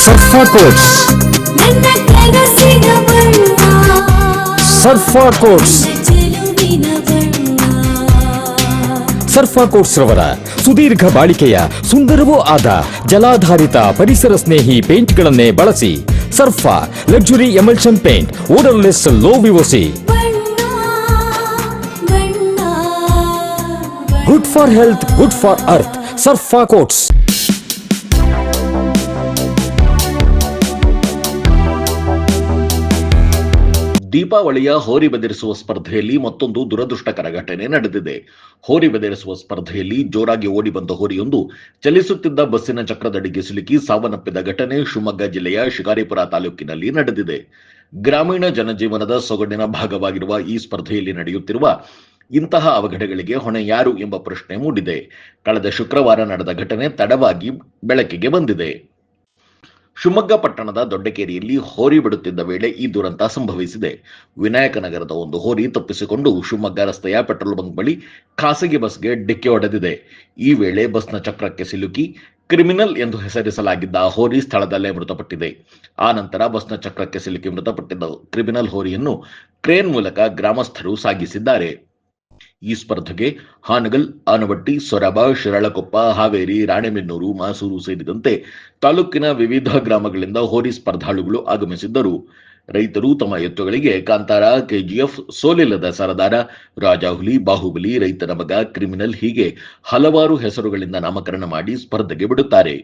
ಸರ್ಫಾ quotes ನನ್ನ ಕನಸಿನ ಬಣ್ಣ ಸರ್ಫಾ ಕೋಟ್ಸ್ ಚೆಲುವಿನ ಬಣ್ಣ ಸರ್ಫಾ ಕೋಟ್ಸ್ ರವರ ಸುದೀರ್ಘ ಬಾಳಿಕೆಯ ಸುಂದರವೂ ಆದ ಜಲಾಧಾರಿತ ಪರಿಸರ ಸ್ನೇಹಿ ಪೇಂಟ್ಗಳನ್ನೇ ಬಳಸಿ Surfa luxury emulsion paint odourless low VOC ಬಣ್ಣ ಬಣ್ಣ good for health good for earth Surfa coats ದೀಪಾವಳಿಯ ಹೋರಿ ಬೆದರಿಸುವ ಸ್ಪರ್ಧೆಯಲ್ಲಿ ಮತ್ತೊಂದು ದುರದೃಷ್ಟಕರ ಘಟನೆ ನಡೆದಿದೆ. ಹೋರಿ ಬೆದರಿಸುವ ಸ್ಪರ್ಧೆಯಲ್ಲಿ ಜೋರಾಗಿ ಓಡಿ ಬಂದ ಹೋರಿಯೊಂದು ಚಲಿಸುತ್ತಿದ್ದ ಬಸ್ಸಿನ ಚಕ್ರದಡಿಗೆ ಸಿಲುಕಿ ಸಾವನ್ನಪ್ಪಿದ ಘಟನೆ ಶಿವಮೊಗ್ಗ ಜಿಲ್ಲೆಯ ಶಿಕಾರಿಪುರ ತಾಲೂಕಿನಲ್ಲಿ ನಡೆದಿದೆ. ಗ್ರಾಮೀಣ ಜನಜೀವನದ ಸೊಗಡಿನ ಭಾಗವಾಗಿರುವ ಈ ಸ್ಪರ್ಧೆಯಲ್ಲಿ ನಡೆಯುತ್ತಿರುವ ಇಂತಹ ಅವಘಡಗಳಿಗೆ ಹೊಣೆ ಯಾರು ಎಂಬ ಪ್ರಶ್ನೆ ಮೂಡಿದೆ. ಕಳೆದ ಶುಕ್ರವಾರ ನಡೆದ ಘಟನೆ ತಡವಾಗಿ ಬೆಳಕಿಗೆ ಬಂದಿದೆ. ಶಿವಮೊಗ್ಗ ಪಟ್ಟಣದ ದೊಡ್ಡಕೇರಿಯಲ್ಲಿ ಹೋರಿ ಬಿಡುತ್ತಿದ್ದ ವೇಳೆ ಈ ದುರಂತ ಸಂಭವಿಸಿದೆ. ವಿನಾಯಕನಗರದ ಒಂದು ಹೋರಿ ತಪ್ಪಿಸಿಕೊಂಡು ಶಿವಮೊಗ್ಗ ರಸ್ತೆಯ ಪೆಟ್ರೋಲ್ ಬಂಕ್ ಬಳಿ ಖಾಸಗಿ ಬಸ್ಗೆ ಡಿಕ್ಕಿ ಹೊಡೆದಿದೆ. ಈ ವೇಳೆ ಬಸ್ನ ಚಕ್ರಕ್ಕೆ ಸಿಲುಕಿ ಕ್ರಿಮಿನಲ್ ಎಂದು ಹೆಸರಿಸಲಾಗಿದ್ದ ಹೋರಿ ಸ್ಥಳದಲ್ಲೇ ಮೃತಪಟ್ಟಿದೆ. ಆ ನಂತರ ಬಸ್ನ ಚಕ್ರಕ್ಕೆ ಸಿಲುಕಿ ಮೃತಪಟ್ಟಿದ್ದ ಕ್ರಿಮಿನಲ್ ಹೋರಿಯನ್ನು ಕ್ರೇನ್ ಮೂಲಕ ಗ್ರಾಮಸ್ಥರು ಸಾಗಿಸಿದ್ದಾರೆ. ಈ ಸ್ಪರ್ಧೆಗೆ ಹಾನಗಲ್ ಆನವಟ್ಟಿ ಸೊರಬ ಶಿರಾಳಕೊಪ್ಪ ಹಾವೇರಿ ರಾಣೆಬೆನ್ನೂರು ಮಾಸೂರು ಸೇರಿದಂತೆ ತಾಲೂಕಿನ ವಿವಿಧ ಗ್ರಾಮಗಳಿಂದ ಹೋರಿ ಸ್ಪರ್ಧಾಳುಗಳು ಆಗಮಿಸಿದ್ದರು ರೈತರು ತಮ್ಮ ಎತ್ತುಗಳಿಗೆ ಕಾಂತಾರ ಕೆಜಿಎಫ್ ಸೋಲಿಲ್ಲದ ಸರದಾರ ರಾಜಾಹುಲಿ ಬಾಹುಬಲಿ ರೈತನ ಮಗ ಕ್ರಿಮಿನಲ್ ಹೀಗೆ ಹಲವಾರು ಹೆಸರುಗಳಿಂದ ನಾಮಕರಣ ಮಾಡಿ ಸ್ಪರ್ಧೆಗೆ ಬಿಡುತ್ತಾರೆ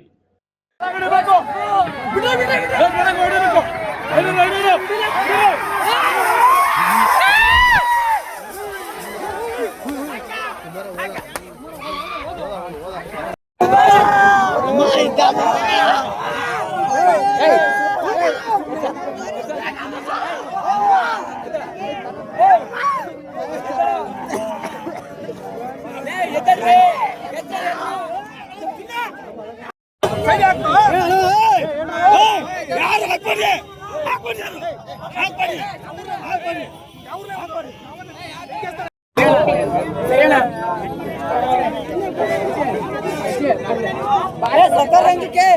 ಯಾರು ಹಾಕ್ಬೇಡಿ ಹಾಕ್ಬೇಡಿ ಯಾರು ಹಾಕ್ಬೇಡಿ भारत सरकार रंग के